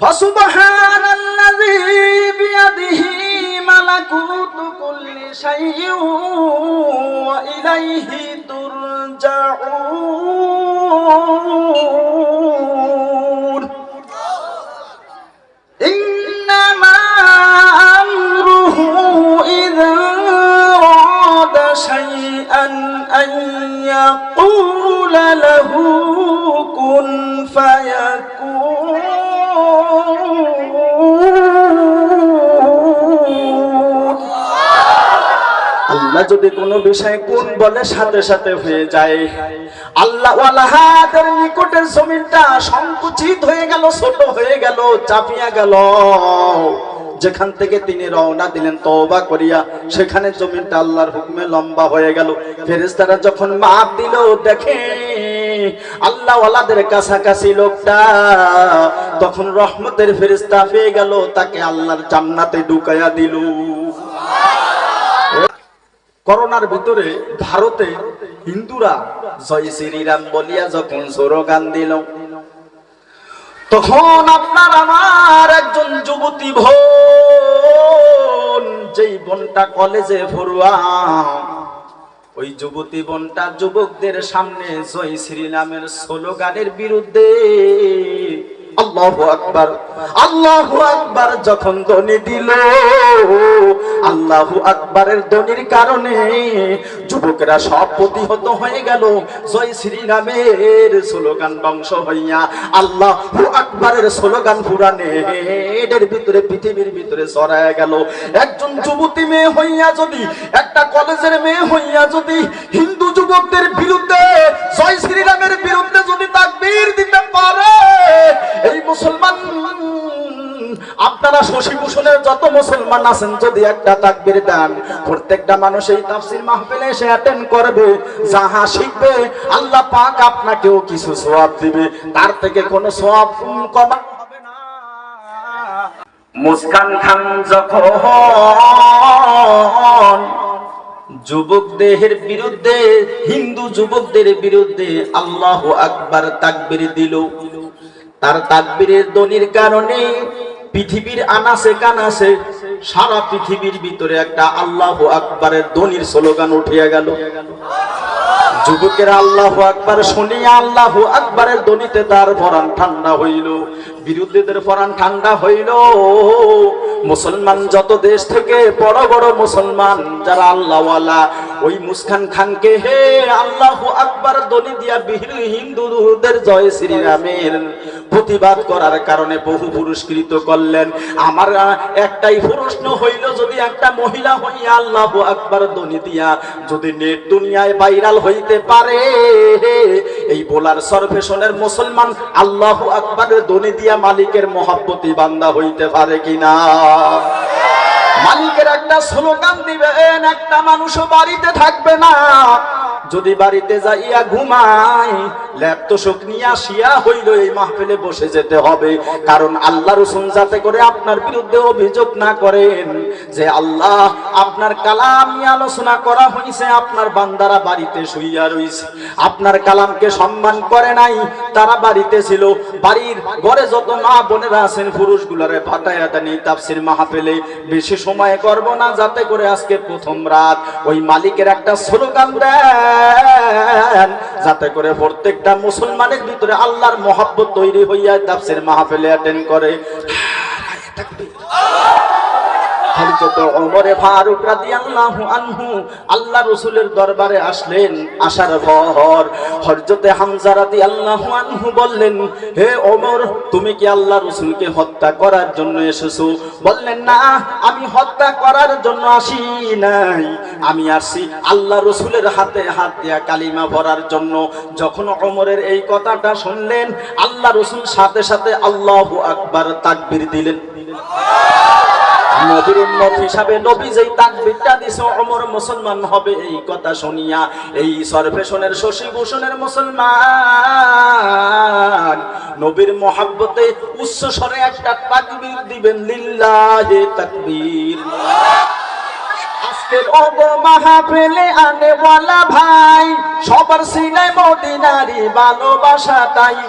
فسبحان الذي بيده ملكوت كل شيء وإليه ترجعون إنما أمره إذا أراد شيئا أن يقول له যদি কোনো বিষয়ে কোন বলে সাথে সাথে হয়ে যায়। আল্লাহ ওয়ালাহাদের নিকটে জমিনটা সংকুচিত হয়ে গেল, ছোট হয়ে গেল, চাপিয়া গেল। যেখান থেকে তিনি রওনা দিলেন, তওবা করিয়া সেখানে জমিনটা আল্লাহর হুকুমে লম্বা হয়ে গেল। ফেরেশতারা যখন মাপ দিল, দেখে আল্লাহ ওয়ালাদের কাছাকাছি লোকটা তখন রহমতের ফেরেশতা পেয়ে গেল, তাকে আল্লাহর জান্নাতে ঢুকাইয়া দিল। করোনার ভিতরে ভারতে হিন্দুরা জয় শ্রীরাম বলিয়া যখন স্লোগান দিল, তখন আপনার আমার একজন যুবতী বোন, যেই বোনটা কলেজে পড়ুয়া, ওই যুবতী বোনটা যুবকদের সামনে জয় শ্রীরামের স্লোগানের বিরুদ্ধে আল্লাহু আকবার আল্লাহু আকবার যখন ধ্বনি দিল, আল্লাহু আকবারের ধ্বনির কারণে যুবকেরা সব প্রতিহত হয়ে গেল। জয় শ্রীরামের স্লোগান বংশ হইয়া আল্লাহু আকবারের স্লোগান পুরানে এর ভিতরে, পৃথিবীর ভিতরে ছড়ায় গেল। একজন যুবতী মেয়ে হইয়া যদি, একটা কলেজের মেয়ে হইয়া যদি হিন্দু যুবকদের বিরুদ্ধে, জয় শ্রীরামের বিরুদ্ধে যদি তাকবীর দিতে পারে, এই মুসলমান। আপনারা শশীভূষণের যত মুসলমান আছেন, যদি একটা তাকবীর দেন, প্রত্যেকটা মানুষ এই তাফসীর মাহফিলে এসে অ্যাটেন্ড করবে, যাহা শিখবে, আল্লাহ পাক আপনাকেও কিছু সওয়াব দিবে। তার থেকে কোনো সওয়াব কমা হবে না। মুস্কান খান যখন যুবক দেহের বিরুদ্ধে, হিন্দু যুবকদের বিরুদ্ধে আল্লাহ আকবার তাকবির দিল তার তাকবীরের দনির কারণে পৃথিবীর আনাসে কানাসে সারা পৃথিবীর ভিতরে একটা আল্লাহ আকবরের দনির স্লোগান উঠিয়া গেল। যুবকেরা আল্লাহ আকবার শুনিয়া আল্লাহ আকবরের দনিতে তার ভরান ঠান্ডা হইল। বিরুদ্ধীদের পরাণ ঠান্ডা হইল। মুসলমান যত দেশ থেকে বড় বড় মুসলমান, যারা আল্লাহওয়ালা, ওই মুসকান খানকে হে আল্লাহ আকবার দনি দিয়া বিহির হিন্দুদের জয় শ্রীরামের প্রতিবাদ করার কারণে বহু পুরস্কৃত করলেন। আমার একটাই প্রশ্ন হইল, যদি একটা মহিলা হইয়া আল্লাহ আকবার দনি দিয়া যদি নেট দুনিয়ায় ভাইরাল হইতে পারে এই বোলার সরফেশনের মুসলমান আল্লাহ আকবারের দনি দিয়া মালিকের মহাব্বতি বান্দা হইতে পারে কিনা? মালিকের একটা স্লোগান দিবেন, একটা মানুষও বাড়িতে থাকবে না। যদি বাড়িতে যাইয়া ঘুমাই ল্যাপটপ নিয়ে আসিয়া হইল এই মাহফিলে বসে যেতে হবে। কারণ আল্লাহ রসুন যাতে করে আপনার বিরুদ্ধে অভিযোগ না করেন, যে আল্লাহ আপনার কালাম নিয়ে আলোচনা করা হয়েছে আপনার বান্দারা বাড়িতে শুইয়া রইছে। আপনার কালামকে সম্মান করে নাই, তারা বাড়িতে ছিল। বাড়ির ঘরে যত মা বোনেরা আছেন, পুরুষগুলারে ফাটাইয়া দেন এই তাফসির মাহফিলে। বেশি সময় করব না, যাতে করে আজকে প্রথম রাত। ওই মালিকের একটা স্লোগান যাতে করে প্রত্যেকটা মুসলমানের ভিতরে আল্লাহর মহাব্বত তৈরি হইয়া তাফসির মাহফিলে অ্যাটেন্ড করে। হযরত ওমরে ফারুক রাদিয়াল্লাহু আনহু, আল্লাহ রাসূলের দরবারে আসলেন আসার পর হযরতে হামজা রাদিয়াল্লাহু আনহু বললেন, হে ওমর, তুমি কি আল্লাহ রাসূলকে হত্যা করার জন্য এসেছ? বললেন, না, আমি হত্যা করার জন্য আসি নাই। আমি আসি আল্লাহ রাসূলের হাতে হাত দিয়া কালিমা ভরার জন্য। যখন ওমরের এই কথাটা শুনলেন, আল্লাহ রাসূল সাথে সাথে আল্লাহু আকবার তাকবীর দিলেন। নবীর এই কথা শুনিয়া। এই সরফেশনের শশীভূষণের মুসলমান। নবীর মহাব্বতে উচ্চ স্বরে একটা তাকবীর দিবেন, লিল্লাহে তাকবীর। আজকের ওগো আনেওয়ালা ভাই, সবার সিনাই মদিনারি ভালোবাসা তাই।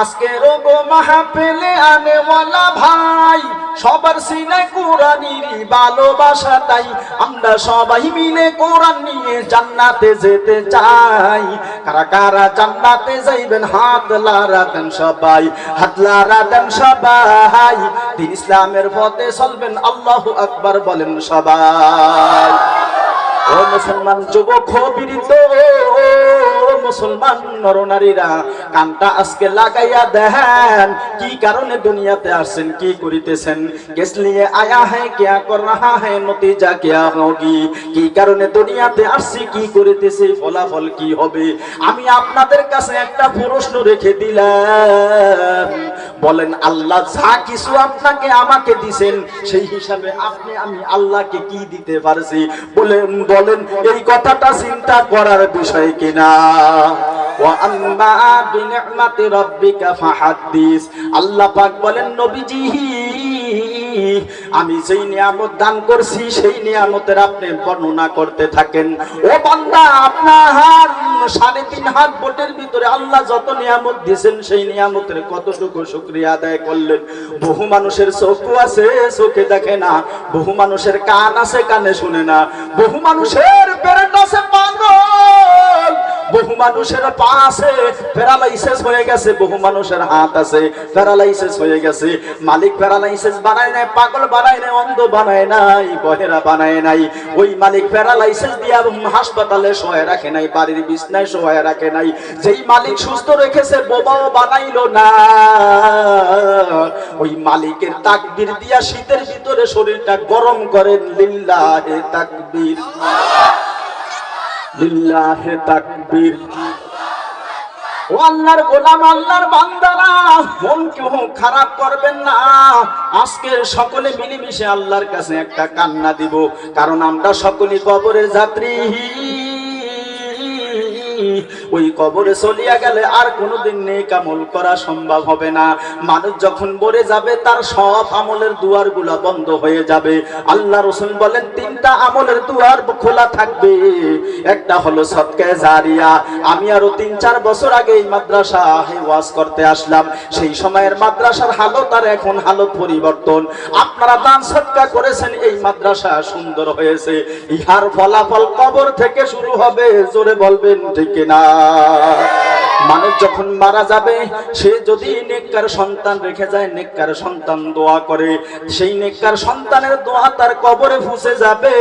আজকে রোগো মাহাপেলে আনেওয়ালা ভাই, সবার সিনে কোরআনিরই ভালোবাসা তাই। আমরা সবাই মিলে কোরআন নিয়ে জান্নাতে যেতে চাই। কারা কারা জান্নাতে যাইবেন, হাত লারাতেন সবাই, হাত লারাতেন সবাই। দিন ইসলামের পথে চলবেন, আল্লাহু আকবার বলেন সবাই। ও মুসলমান, যুবক হবিরিত মুসলমান নরনারীরা, কানটা আজকে লাগাইয়া দেন। কি কারণে দুনিয়াতে আসছেন, কি করিতেছেন? কিস লিয়ে আয়া হ্যায় কিয়া কর রাহা হ্যায় নতিজা কিয়া হোগি কি কারণে দুনিয়াতে আসছি, কি করিতেছি, ফলাফল কি হবে? আমি আপনাদের কাছে একটা প্রশ্ন রেখে দিলাম। বলেন, আল্লাহ যা কিছু আপনাকে আমাকে দিছেন, সেই হিসাবে আপনি, আমি আল্লাহকে কি দিতে পারছি? বলেন বলেন, এই কথাটা চিন্তা করার বিষয় কিনা? আল্লাহ পাক বলেন, নবীজি, আমি যেই নিয়ামত দান করছি, সেই নিয়ামতের আপনি বর্ণনা করতে থাকেন। ও বান্দা, আপনার সাড়ে তিন হাত বোটের ভিতরে আল্লাহ যত নিয়ামত দিয়েছেন, সেই নিয়ামতের কতটুকু শুক্রিয়া আদায় করলেন। বহু মানুষের চোখও আছে, চোখে দেখে না। বহু মানুষের কান আছে, কানে শুনে না। বহু মানুষের পেরেন্ট আছে পাগল মানুষের পা আছে, প্যারালাইসিস হয়ে গেছে, বহু মানুষের হাত আছে, প্যারালাইসিস হয়ে গেছে। মালিক প্যারালাইসিস বানায় নাই, পাগল বানায় নাই, অন্ধ বানায় নাই, বহেরা বানায় নাই। ওই মালিক প্যারালাইসিস দিয়া হাসপাতালে শোয়া রাখে নাই, বাড়ির বিছনায় শোয়া রাখে নাই। যেই মালিক সুস্থ রেখেছে, বোবাও বানাইলো না। ওই মালিকের তাকবীর দিয়া শীতের ভিতরে শরীরটা গরম করেন, লিল্লাহে তাকবীর। লিল্লাহে তাকবীর। ও আল্লাহর গোলাম, আল্লাহর বান্দারা, মন কেউ খারাপ করবেন না। আজকে সকলে মিলেমিশে আল্লাহর কাছে একটা কান্না দিব, কারণ আমরা সকলে কবরের যাত্রী। ওই কবরে চলিয়া গেলে আর কোনোদিন নেক আমল করা সম্ভব হবে না। মানুষ যখন মরে যাবে, তার সব আমলের দুয়ারগুলা বন্ধ হয়ে যাবে। আল্লাহ রসুল বলেন, তিনটা আমলের দুয়ার খোলা থাকবে। একটা হলো সৎকায় জারিয়া। আমি আরও তিন, চার বছর আগে এই মাদ্রাসা ওয়াজ করতে আসলাম। সেই সময়ের মাদ্রাসার হালত আর এখন হালত পরিবর্তন। আপনারা দান সৎকা করেছেন, এই মাদ্রাসা সুন্দর হয়েছে। ইহার ফলাফল কবর থেকে শুরু হবে, জোরে বলবেন ঠিক না মানুষ যখন মারা যাবে, সে যদি নেককার সন্তান রেখে যায়, নেককার সন্তান দোয়া করে, সেই নেককার সন্তানের দোয়া তার কবরে ফুসে যাবে।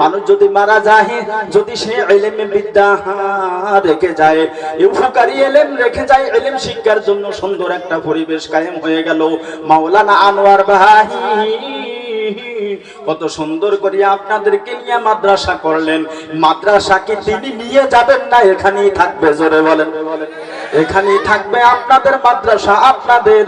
মানুষ যদি মারা যায়, যদি সে এলেমে বিদ্যা রেখে যায়, উপকারী এলেম রেখে যায়, এলেম শিক্ষার জন্য সুন্দর একটা পরিবেশ কায়েম হয়ে গেল। মাওলানা আনোয়ার ভাই কত সুন্দর করিয়া আপনাদেরকে নিয়ে মাদ্রাসা করলেন। মাদ্রাসা কি তিনি নিয়ে যাবেন না? এখানেই থাকবে, জোরে বলেন। এখানেই থাকবে আপনাদের মাদ্রাসা, আপনাদের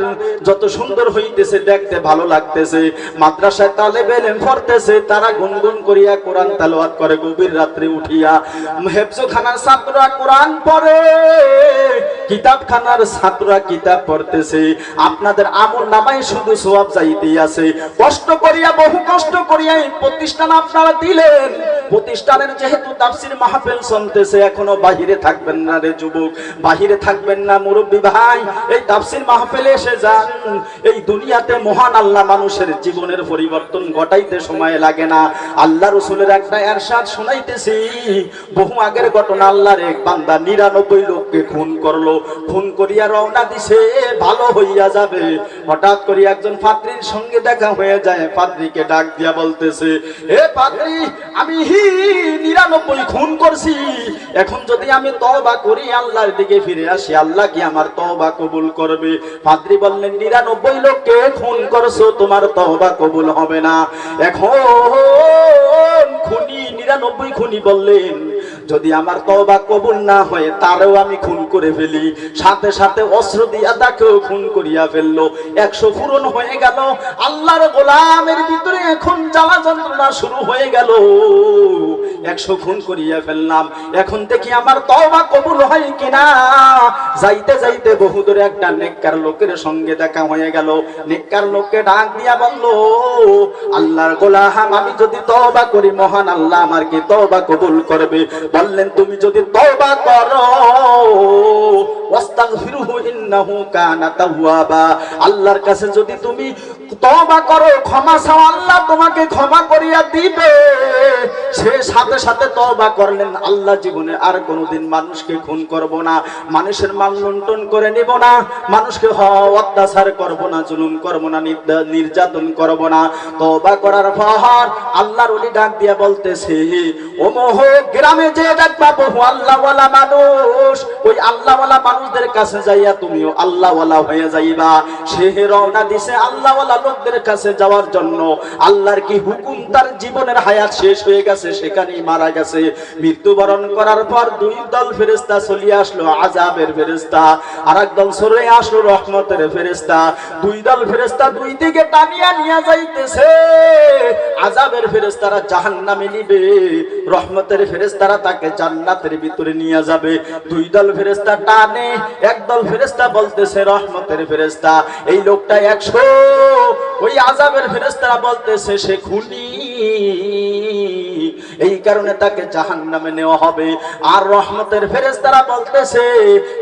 যত সুন্দর হইতেছে, দেখতে ভালো লাগতেছে। মাদ্রাসায় তালে বেলেন পড়তেছে তারা গুনগুন করিয়া কোরআন তালাওয়াত করে, গভীর রাত্রে উঠিয়া হেফজখানার ছাত্ররা কোরআন পড়ে, কিতাবখানার ছাত্ররা কিতাব পড়তেছে। আপনাদের আমল নামাই শুধু সোয়াব যাইতেই আছে। কষ্ট করিয়া, বহু কষ্ট করিয়া এই প্রতিষ্ঠান আপনারা দিলেন। প্রতিষ্ঠানের যেহেতু তাফসির মাহফিল চলতেছে, এখনও বাহিরে থাকবেন না রে যুবক, বাহিরে থাকবেন না মুরব্বী ভাই। এই তাফসির মাহফিলে এসে যান। এই দুনিয়াতে মহান আল্লাহ মানুষের জীবনের পরিবর্তন ঘটাইতে সময় লাগে না। আল্লাহ রসুলের একটা এরশাদ শোনাইতেছি। বহু আগের ঘটনা আল্লাহর এক বান্দা নিরানব্বই লোককে খুন করল। খুন করিয়া রওনা দিছে, ভালো হইয়া যাবে। হঠাৎ করে একজন পাত্রীর সঙ্গে দেখা হয়ে যায়, পাত্রীকে ডাক দিয়া বলতেছে, এ পাত্রী, আমি নিরানব্বই খুন করছি। এখন যদি আমি তবা করি, আল্লাহর দিকে ফিরে আসি, আল্লাহ কি আমার তবা কবুল করবে? পাদ্রি বললেন নিরানব্বই লোককে খুন করছ, তোমার তবা কবুল হবে না। এখন খুনি, নিরানব্বই খুনি বললেন যদি আমার তবা কবুল না হয়, তারও আমি খুন করে ফেলি। সাথে সাথে অস্ত্র দিয়া তাকেও খুন করিয়া ফেলল। একশো পূরণ হয়ে গেল। আল্লাহর গোলামের ভিতরে এখন জ্বালা যন্ত্রণা শুরু হয়ে গেল। একশো খুন করিয়া ফেললাম। এখন দেখি আমার তওবা কবুল হয় কিনা? যাইতে যাইতে বহু দূরে একটা নেককার লোকের সঙ্গে দেখা হয়ে গেল। নেককার লোককে ডাক দিয়া বলল, আল্লাহর গোলাম, আমি যদি তওবা করি, মহান আল্লাহ আমার কি তওবা কবুল করবে? বললেন, তুমি যদি তওবা করো, ওয়াস্তাগফিরুহু ইন্নাহু কানা তাওয়াবা। আল্লাহর কাছে যদি তুমি তওবা করো, ক্ষমা চাও, আল্লাহ তোমাকে ক্ষমা করিয়া দিবে। সে সাথে সাথে তওবা করলেন, আল্লাহ জীবনে আর কোনোদিন মানুষকে খুন করব না, মানুষের মান লুণ্ঠন করে নিব না, মানুষকে অত্যাচার করব না, জুলুম করব না নির্যাতন করব না। তওবা করার পর আল্লাহর ওলি ডাক দিয়া বলতেছে ও মোহ গ্রামে যে দেখবা বহু আল্লাহওয়ালা মানুষ, ওই আল্লাহওয়ালা মানুষদের কাছে যাইয়া তুমিও আল্লাহওয়ালা হয়ে যাইবা। সে রওনা দিছে আল্লাহওয়ালা লোকদের কাছে যাওয়ার জন্য আল্লাহর কি হুকুম? তার জীবনের হায়াত শেষ হয়ে গেছে, সেখানেই মারা গেছে। মৃত্যুবরণ করার পর দুই দল ফেরেস্তা চলিয়ে আসলো আজাবের ফেরেস্তা আর এক দল সরে আসলো, রহমতের ফেরেস্তা দুই দল ফেরেস্তা দুই দিকে টানিয়া নিয়ে যাইতেছে। আজাবের ফেরেস্তারা জাহান্নামে নিবে, রহমতের ফেরেস্তারা তাকে জান্নাতের ভিতরে নিয়ে যাবে। দুই দল ফেরেস্তা টানে একদল ফেরেস্তা বলতেছে, রহমতের ফেরেস্তা এই লোকটা একশো ওই আজাবের ফেরেস্তারা বলতেছে, সে খুনি। এই কারণে তাকে জাহান নামে নেওয়া হবে। আর রহমতের ফেরেস্তারা বলতেছে,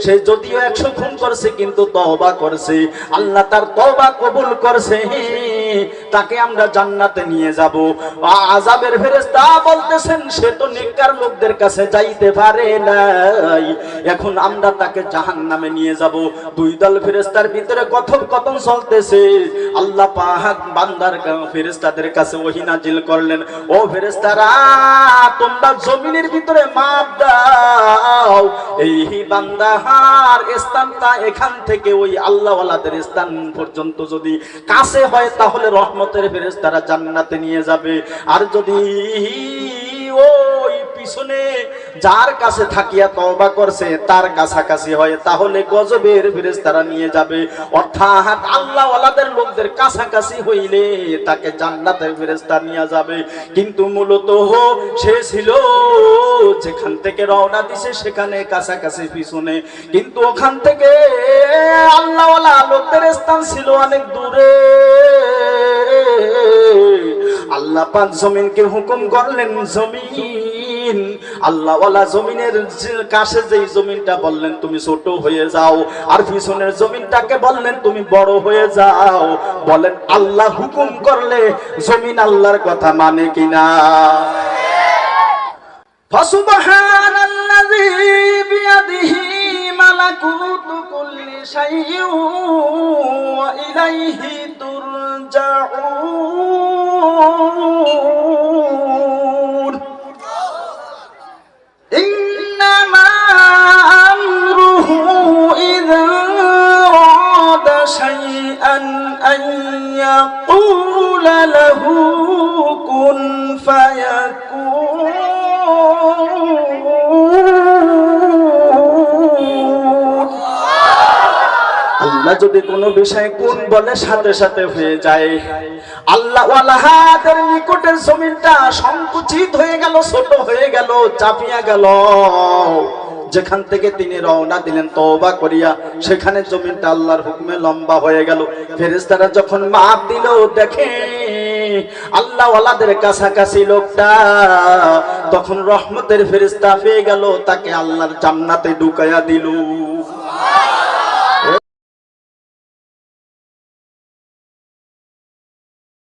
সে যদিও একশো খুন করছে, কিন্তু তহবা করছে। আল্লাহ তার তহবা কবুল করছে। তাকে আমরা জান্নাতে নিয়ে যাব। আজাবের ফেরেস্তা বলতেছেন, সে তো নেককার লোকদের কাছে যাইতে পারে নাই। এখন আমরা তাকে জাহান নামে নিয়ে যাব। দুই দল ফেরেস্তার ভিতরে কথোপকথন চলতেছে। আল্লাহ পাহাক বান্দার ফেরেস্তাদের কাছে ওহি নাজিল করলেন, ও ফেরেস্তারা তোমরা জমিনের ভিতরে মাপ দাও। এই বান্দাহার স্থানটা এখান থেকে ওই আল্লাহওয়ালাদের স্থান পর্যন্ত যদি কাছে হয়, তাহলে রহমতের ফেরেস্তারা জান্নাতে নিয়ে যাবে। আর যদি ওই পিছনে যার কাছে থাকিয়া তওবা করছে, তার কাছাকাছি হয়, তাহলে গজবের ফেরেশতারা নিয়ে যাবে। অর্থাৎ আল্লাহ লোকদের কাছাকাছি হইলে তাকে জান্নাতের ফেরেশতা নিয়ে যাবে। কিন্তু মূলত সে ছিল যেখান থেকে রওনা দিছে, সেখানে কাছাকাছি পিছনে। কিন্তু ওখান থেকে আল্লাহ ওয়ালা লোকদের স্থান ছিল অনেক দূরে। আল্লাহ পাক জমিনকে হুকুম করলেন জমিন আল্লাহ ওয়ালা জমিনের যে- কাছে যেই জমিনটা বললেন তুমি ছোট হয়ে যাও আর পিছনের জমিনটাকে বললেন তুমি বড় হয়ে যাও বলেন আল্লাহ হুকুম করলে জমিন আল্লাহর কথা মানে কিনা فسبحان الذي بيده ملكوت كل شيء وإليه ترجعون আল্লাহ যদি কোনো বিষয়ে কোন বলে সাথে সাথে হয়ে যায়। আল্লাহ ওয়ালাহাদের নিকটের জমিনটা সংকুচিত হয়ে গেল, ছোট হয়ে গেল, চাপিয়া গেল। যেখান থেকে তিনি রওনা দিলেন, তওবা করিয়া, সেখানে জমিনটা আল্লাহর হুকুমে লম্বা হয়ে গেল। ফেরেশতারা যখন মাপ দিল, দেখে আল্লাহ ওয়ালাদের কাছাকাছি লোকটা তখন রহমতের ফেরেশতা পেয়ে গেল, তাকে আল্লাহর জান্নাতে ঢুকাইয়া দিল।